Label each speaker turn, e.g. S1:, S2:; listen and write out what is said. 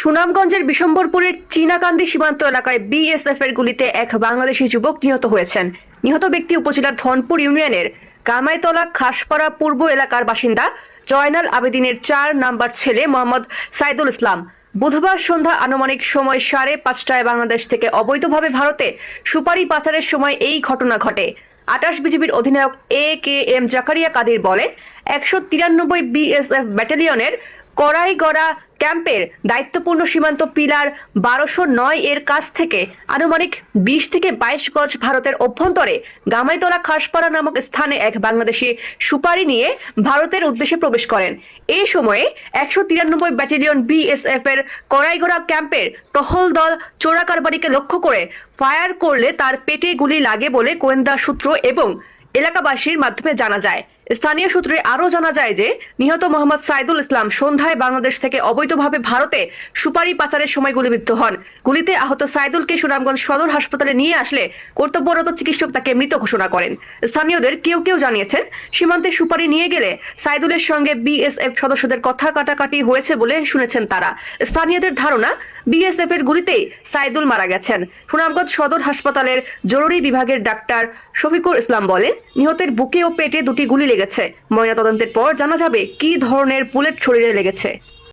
S1: সুনামগঞ্জের বিশম্বরপুরের চীনাকান্দি সীমান্ত এলাকায় বিএসএফ এর গুলিতে এক বাংলাদেশি যুবক নিহত হয়েছেন। নিহত ব্যক্তি উপজেলার ধনপুর ইউনিয়নের কামাইতলা খাসপাড়া পূর্ব এলাকার বাসিন্দা জয়নাল আবেদিনের চার নাম্বার ছেলে মোহাম্মদ সাইদুল ইসলাম। বুধবার সন্ধ্যা আনুমানিক সময় সাড়ে পাঁচটায় বাংলাদেশ থেকে অবৈধভাবে ভারতে সুপারি পাচারের সময় এই ঘটনা ঘটে। আটাশ বিজিবির অধিনায়ক A K M Zakaria Kadir বলেন, একশো তিরানব্বই বিএসএফ ব্যাটালিয়নের করাইগড়া ক্যাম্পের দায়িত্বপূর্ণ সীমান্ত পিলার বারোশো নয় এর কাছ থেকে আনুমানিক বিশ থেকে বাইশ গজ ভারতের অভ্যন্তরে গামাইতলা খাসপাড়া নামক স্থানে এক বাংলাদেশি সুপারি নিয়ে ভারতের উদ্দেশ্যে প্রবেশ করেন। এই সময়ে একশো তিরানব্বই ব্যাটালিয়ন বিএসএফ এর করাইগড়া ক্যাম্পের টহল দল চোরাকারবারিকে লক্ষ্য করে ফায়ার করলে তার পেটে গুলি লাগে বলে গোয়েন্দা সূত্র এবং এলাকাবাসীর মাধ্যমে জানা যায়। স্থানীয় সূত্রে আরও জানা যায় যে, নিহত মোহাম্মদ সাইদুল ইসলাম সন্ধ্যায় বাংলাদেশ থেকে অবৈধভাবে ভারতে সুপারি পাচারের সময় গুলিবিদ্ধ হন। গুলিতে আহত সাইদুলকে সুনামগঞ্জ সদর হাসপাতালে নিয়ে আসলে কর্তব্যরত চিকিৎসক তাকে মৃত ঘোষণা করেন। স্থানীয়দের কেউ কেউ জানিয়েছেন, সীমান্তে সুপারি নিয়ে গেলে সাইদুলের সঙ্গে বিএসএফ সদস্যদের কথা কাটাকাটি হয়েছে বলে শুনেছেন তারা। স্থানীয়দের ধারণা বিএসএফ এর গুলিতেই সাইদুল মারা গেছেন। সুনামগঞ্জ সদর হাসপাতালের জরুরি বিভাগের ডাক্তার শফিকুল ইসলাম বলেন, নিহতের বুকে ও পেটে দুটি গুলি লেগেছে। ময়নাতদন্তের পর জানা যাবে কি ধরনের বুলেট শরীরে লেগেছে।